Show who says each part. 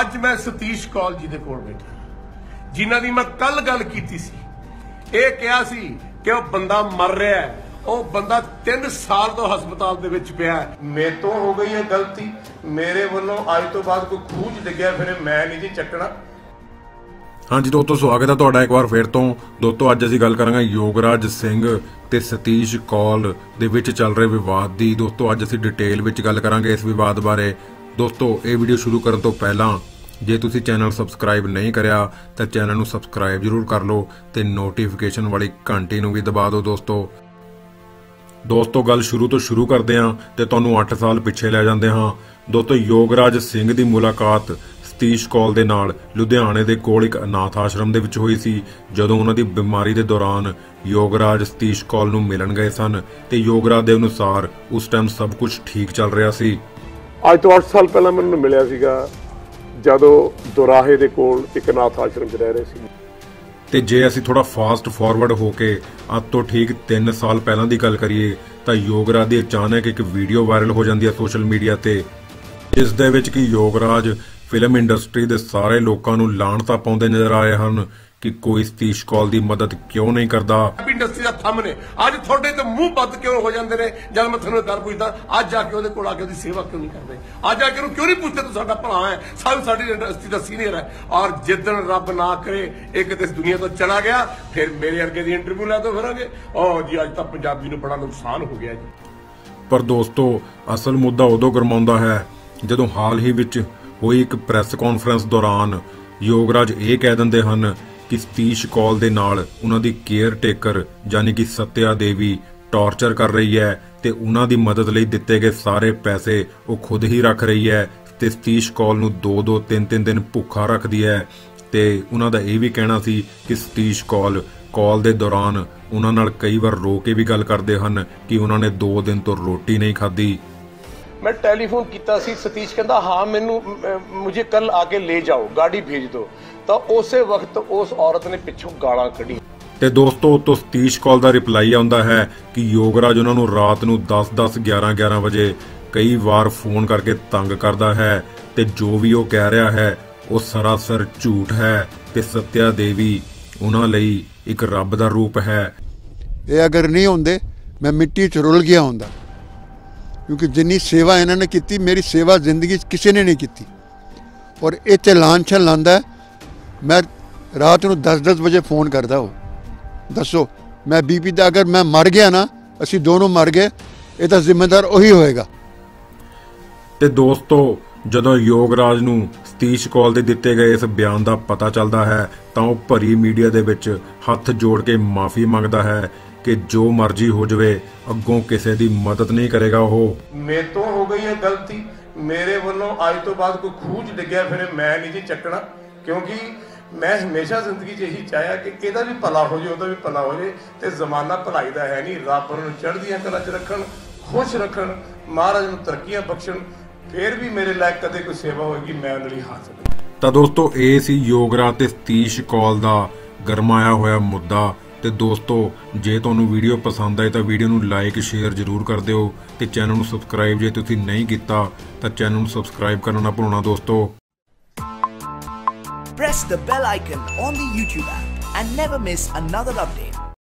Speaker 1: ਅੱਜ ਮੈਂ ਸਤੀਸ਼ ਕੌਲ ਜੀ ਦੇ ਕੋਲ ਬੈਠਾ ਜਿਨ੍ਹਾਂ ਦੀ ਮੈਂ ਕੱਲ ਗੱਲ ਕੀਤੀ ਸੀ। ਇਹ ਕਿਹਾ ਸੀ ਕਿ ਉਹ ਬੰਦਾ ਮਰ ਰਿਹਾ ਹੈ। ਉਹ ਬੰਦਾ 3 ਸਾਲ ਤੋਂ ਹਸਪਤਾਲ ਦੇ ਵਿੱਚ ਪਿਆ ਹੈ। ਮੇਰੇ ਤੋਂ ਹੋ ਗਈ ਹੈ ਗਲਤੀ। ਮੇਰੇ ਵੱਲੋਂ ਅੱਜ ਤੋਂ ਬਾਅਦ ਕੋਈ ਖੂਜ ਡਿੱਗਿਆ ਫਿਰ ਮੈਂ ਨਹੀਂ ਜੀ ਚੱਕਣਾ।
Speaker 2: ਹਾਂਜੀ ਦੋਸਤੋ ਸਵਾਗਤ ਹੈ ਤੁਹਾਡਾ ਇੱਕ ਵਾਰ ਫੇਰ ਤੋਂ। ਦੋਸਤੋ ਅੱਜ ਅਸੀਂ ਗੱਲ ਕਰਾਂਗੇ ਯੋਗਰਾਜ ਸਿੰਘ ਤੇ ਸਤੀਸ਼ ਕੌਲ ਦੇ ਵਿੱਚ ਚੱਲ ਰਹੇ ਵਿਵਾਦ ਦੀ। ਦੋਸਤੋ ਅੱਜ ਅਸੀਂ ਡਿਟੇਲ ਵਿੱਚ ਗੱਲ ਕਰਾਂਗੇ ਇਸ ਵਿਵਾਦ ਬਾਰੇ। ਦੋਸਤੋ, ਇਹ ਵੀਡੀਓ ਸ਼ੁਰੂ ਕਰਨ ਤੋਂ ਪਹਿਲਾਂ ਜੇ ਤੁਸੀਂ ਚੈਨਲ ਸਬਸਕ੍ਰਾਈਬ ਨਹੀਂ ਕਰਿਆ, ਤਾਂ ਚੈਨਲ ਨੂੰ ਸਬਸਕ੍ਰਾਈਬ ਜ਼ਰੂਰ ਕਰ ਲਓ ਤੇ ਨੋਟੀਫਿਕੇਸ਼ਨ ਵਾਲੀ ਘੰਟੀ ਨੂੰ ਵੀ ਦਬਾ ਦਿਓ ਦੋਸਤੋ। ਦੋਸਤੋ, ਗੱਲ ਸ਼ੁਰੂ ਤੋਂ ਸ਼ੁਰੂ ਕਰਦੇ ਹਾਂ ਤੇ ਤੁਹਾਨੂੰ 8 ਸਾਲ ਪਿੱਛੇ ਲੈ ਜਾਂਦੇ ਹਾਂ। ਦੋਸਤੋ, ਯੋਗਰਾਜ ਸਿੰਘ ਦੀ ਮੁਲਾਕਾਤ ਸਤੀਸ਼ ਕੌਲ ਦੇ ਨਾਲ ਲੁਧਿਆਣੇ ਦੇ ਕੋਲ ਇੱਕ ਅਨਾਥ ਆਸ਼ਰਮ ਦੇ ਵਿੱਚ ਹੋਈ ਸੀ, ਜਦੋਂ ਉਹਨਾਂ ਦੀ ਬਿਮਾਰੀ ਦੇ ਦੌਰਾਨ ਯੋਗਰਾਜ ਸਤੀਸ਼ ਕੌਲ ਨੂੰ ਮਿਲਣ ਗਏ ਸਨ ਤੇ ਯੋਗਰਾਜ ਦੇ ਅਨੁਸਾਰ ਉਸ ਟਾਈਮ ਸਭ ਕੁਝ ਠੀਕ ਚੱਲ ਰਿਹਾ ਸੀ।
Speaker 3: ਅੱਜ ਤੋਂ 8 ਸਾਲ ਪਹਿਲਾਂ ਮੈਨੂੰ ਮਿਲਿਆ ਸੀਗਾ, ਜਦੋਂ ਦੁਰਾਹੇ ਦੇ ਕੋਲ ਇੱਕ ਅਨਾਥ ਆਸ਼ਰਮ 'ਚ ਰਹਿ ਰਹੇ ਸੀ।
Speaker 2: ਤੇ ਜੇ ਅਸੀਂ ਥੋੜਾ ਫਾਸਟ ਫਾਰਵਰਡ ਹੋ ਕੇ ਅੱਜ ਤੋਂ ਠੀਕ 3 ਸਾਲ ਪਹਿਲਾਂ ਦੀ ਗੱਲ ਕਰੀਏ, ਤਾਂ ਯੋਗਰਾਜ ਦੀ ਅਚਾਨਕ ਇੱਕ ਵੀਡੀਓ ਵਾਇਰਲ ਹੋ ਜਾਂਦੀ ਹੈ ਸੋਸ਼ਲ ਮੀਡੀਆ ਤੇ, ਜਿਸ ਦੇ ਵਿੱਚ ਕਿ ਯੋਗਰਾਜ ਫਿਲਮ ਇੰਡਸਟਰੀ ਦੇ ਸਾਰੇ ਲੋਕਾਂ ਨੂੰ ਲਾਹਣਤਾ ਪਾਉਂਦੇ ਨਜ਼ਰ ਆਏ ਹਨ। ਕਿ ਕੋਈ ਸਤੀਸ਼ ਕੌਲ ਦੀ ਮਦਦ ਕਿਉਂ ਨਹੀਂ ਕਰਦਾ?
Speaker 1: ਇੰਡਸਟਰੀ ਦਾ ਥੰਮ ਨੇ। ਅੱਜ ਤੁਹਾਡੇ ਤੇ ਮੂੰਹ ਬੱਦ ਕਿਉਂ ਹੋ ਜਾਂਦੇ ਨੇ? ਜਦ ਮੈਂ ਤੁਹਾਨੂੰ ਗੱਲ ਪੁੱਛਦਾ ਅੱਜ ਜਾ ਕੇ ਉਹਦੇ ਕੋਲ ਆ ਕੇ ਉਹਦੀ ਸੇਵਾ ਕਿਉਂ ਨਹੀਂ ਕਰਦੇ? ਅੱਜ ਜਾ ਕੇ ਉਹਨੂੰ ਕਿਉਂ ਨਹੀਂ ਪੁੱਛਦੇ ਤੂੰ ਸਾਡਾ ਭਰਾ ਹੈ? ਸਾਨੂੰ ਸਾਡੀ ਇੰਡਸਟਰੀ ਦਾ ਸੀਨੀਅਰ ਹੈ। ਔਰ ਜਿੱਦਣ ਰੱਬ ਨਾ ਕਰੇ ਇੱਕ ਤੇ ਇਸ ਦੁਨੀਆ ਤੋਂ ਚਲਾ ਗਿਆ ਫਿਰ ਮੇਰੇ ਵਰਗੇ ਦੀ ਇੰਟਰਵਿਊ ਲੈ ਤੋਂ ਫਿਰਾਂਗੇ। ਓ ਜੀ ਅੱਜ ਤਾਂ ਪੰਜਾਬੀ ਨੂੰ ਬੜਾ ਨੁਕਸਾਨ ਹੋ ਗਿਆ ਜੀ।
Speaker 2: ਪਰ ਦੋਸਤੋ ਅਸਲ ਮੁੱਦਾ ਉਦੋਂ ਗਰਮਾਉਂਦਾ ਹੈ ਜਦੋਂ ਹਾਲ ਹੀ ਵਿੱਚ ਹੋਈ ਇੱਕ ਪ੍ਰੈਸ ਕਾਨਫਰੰਸ ਦੌਰਾਨ ਯੋਗਰਾਜ ਇਹ ਕਹਿ ਦਿੰਦੇ ਹਨ ਕਿ ਸਤੀਸ਼ ਕੌਲ ਦੇ ਨਾਲ ਉਹਨਾਂ ਦੀ ਕੇਅਰ ਟੇਕਰ ਯਾਨੀ ਕਿ ਸਤਿਆ ਦੇਵੀ ਟਾਰਚਰ ਕਰ ਰਹੀ ਹੈ ਤੇ ਉਹਨਾਂ ਦੀ ਮਦਦ ਲਈ ਦਿੱਤੇ ਗਏ ਸਾਰੇ ਪੈਸੇ ਉਹ ਖੁਦ ਹੀ ਰੱਖ ਰਹੀ ਹੈ ਤੇ ਸਤੀਸ਼ ਕੌਲ ਨੂੰ 2-2 3-3 ਦਿਨ ਭੁੱਖਾ ਰੱਖਦੀ ਹੈ ਤੇ ਉਹਨਾਂ ਦਾ ਇਹ ਵੀ ਕਹਿਣਾ ਸੀ ਕਿ ਸਤੀਸ਼ ਕੌਲ ਕਾਲ ਦੇ ਦੌਰਾਨ ਉਹਨਾਂ ਨਾਲ ਕਈ ਵਾਰ ਰੋ ਕੇ ਵੀ ਗੱਲ ਕਰਦੇ ਹਨ ਕਿ ਉਹਨਾਂ ਨੇ 2 ਦਿਨ ਤੋਂ ਰੋਟੀ ਨਹੀਂ ਖਾਧੀ।
Speaker 4: मैं टेलीफोन ਕੀਤਾ ਸੀ ਸਤੀਸ਼ ਕਹਿੰਦਾ ਹਾਂ ਮੈਨੂੰ ਮੁਝੇ ਕੱਲ ਆ ਕੇ ਲੈ ਜਾਓ ਗਾੜੀ ਭੇਜ ਦਿਓ ਤਾਂ ਉਸੇ ਵਕਤ ਉਸ ਔਰਤ ਨੇ ਪਿੱਛੋਂ ਗਾਲਾਂ ਕੱਢੀ
Speaker 2: ਤੇ ਦੋਸਤੋ ਤੋਂ ਸਤੀਸ਼ ਕਾਲ ਦਾ ਰਿਪਲਾਈ ਆਉਂਦਾ ਹੈ ਕਿ ਯੋਗਰਾਜ ਉਹਨਾਂ ਨੂੰ ਰਾਤ ਨੂੰ 10-10 11-11 ਵਜੇ ਕਈ ਵਾਰ ਫੋਨ ਕਰਕੇ ਤੰਗ ਕਰਦਾ ਹੈ ਤੇ ਜੋ ਵੀ ਉਹ ਕਹਿ ਰਿਹਾ ਹੈ ਉਹ ਸਰਾਸਰ ਝੂਠ ਹੈ ਤੇ ਸਤਿਆ ਦੇਵੀ ਉਹਨਾਂ ਲਈ ਇੱਕ ਰੱਬ ਦਾ ਰੂਪ ਹੈ
Speaker 5: ਇਹ ਅਗਰ ਨਹੀਂ ਹੁੰਦੇ ਮੈਂ ਮਿੱਟੀ 'ਚ ਰੁਲ ਗਿਆ ਹੁੰਦਾ ਕਿਉਂਕਿ ਜਿੰਨੀ ਸੇਵਾ ਇਹਨਾਂ ਨੇ ਕੀਤੀ, ਮੇਰੀ ਸੇਵਾ ਜ਼ਿੰਦਗੀ 'ਚ ਕਿਸੇ ਨੇ ਨਹੀਂ ਕੀਤੀ। ਔਰ ਇਹ ਲਾਂਛਨ ਲਾਂਦਾ ਮੈਂ ਰਾਤ ਨੂੰ 10-10 ਵਜੇ ਫੋਨ ਕਰਦਾ ਉਹ। ਦੱਸੋ, ਮੈਂ ਬੀਪੀ ਦਾ ਅਗਰ ਮੈਂ ਮਰ ਗਿਆ ਨਾ, ਅਸੀਂ ਦੋਨੋਂ ਮਰ ਗਏ, ਇਹ ਤਾਂ ਜ਼ਿੰਮੇਦਾਰ ਉਹੀ ਹੋਏਗਾ।
Speaker 2: ਤੇ ਦੋਸਤੋ, ਜਦੋਂ ਯੋਗਰਾਜ ਨੂੰ ਸਤੀਸ਼ ਕੌਲ ਦੇ ਦਿੱਤੇ ਗਏ ਇਸ ਬਿਆਨ ਦਾ ਪਤਾ ਚੱਲਦਾ ਹੈ, ਤਾਂ ਉਹ ਭਰੀ ਮੀਡੀਆ ਦੇ ਵਿੱਚ ਹੱਥ ਜੋੜ ਕੇ ਮਾਫੀ ਮੰਗਦਾ ਹੈ। ਕਿ ਜੋ ਮਰਜ਼ੀ ਹੋ ਜਾਵੇ ਅੱਗੋਂ ਕਿਸੇ ਦੀ ਮਦਦ ਨਹੀਂ ਕਰੇਗਾ ਉਹ।
Speaker 1: ਮੇਰੇ ਤੋਂ ਹੋ ਗਈ ਹੈ ਗਲਤੀ। ਮੇਰੇ ਵੱਲੋਂ ਅੱਜ ਤੋਂ ਬਾਅਦ ਕੋਈ ਖੂਜ ਡਿੱਗਿਆ ਫਿਰ ਮੈਂ ਨਹੀਂ ਜੀ ਚੱਕਣਾ। ਕਿਉਂਕਿ ਮੈਂ ਹਮੇਸ਼ਾ ਜ਼ਿੰਦਗੀ 'ਚ ਇਹੀ ਚਾਹਿਆ ਕਿ ਇਹਦਾ ਵੀ ਭਲਾ ਹੋ ਜੇ ਉਹਦਾ ਵੀ ਭਲਾ ਹੋ ਜੇ ਤੇ ਜ਼ਮਾਨਾ ਭਲਾਈ ਦਾ ਹੈ ਨਹੀਂ। ਰੱਬ ਨੂੰ ਚੜ੍ਹਦੀਆਂ ਕਲਾ 'ਚ ਰੱਖਣ ਖੁਸ਼ ਰੱਖਣ ਮਹਾਰਾਜ ਨੂੰ ਤਰੱਕੀਆਂ ਬਖਸ਼ਣ ਫਿਰ ਵੀ ਮੇਰੇ ਲਾਇਕ ਕਦੇ ਕੋਈ ਸੇਵਾ ਹੋਏਗੀ ਮੈਂ ਉਹਨਾਂ ਲਈ ਹਾਜ਼ਰ
Speaker 2: ਤਾਂ ਦੋਸਤੋ ਇਹ ਸੀ ਯੋਗਰਾ ਤੇ ਸਤੀਸ਼ ਕੌਲ ਦਾ ਗਰਮਾਇਆ ਹੋਇਆ ਮੁੱਦਾ। ਤੇ ਦੋਸਤੋ, ਜੇ ਤੁਹਾਨੂੰ ਵੀਡੀਓ ਪਸੰਦ ਆਏ ਤਾਂ ਵੀਡੀਓ ਨੂੰ ਲਾਈਕ ਸ਼ੇਅਰ ਜ਼ਰੂਰ ਕਰ ਦਿਓ ਤੇ ਚੈਨਲ ਨੂੰ ਸਬਸਕ੍ਰਾਈਬ ਜੇ ਤੁਸੀਂ ਨਹੀਂ ਕੀਤਾ, ਤਾਂ ਚੈਨਲ ਨੂੰ ਸਬਸਕ੍ਰਾਈਬ ਕਰਨਾ ਨਾ ਭੁੱਲਣਾ ਦੋਸਤੋ
Speaker 6: Press the bell icon on the YouTube app and never miss another update.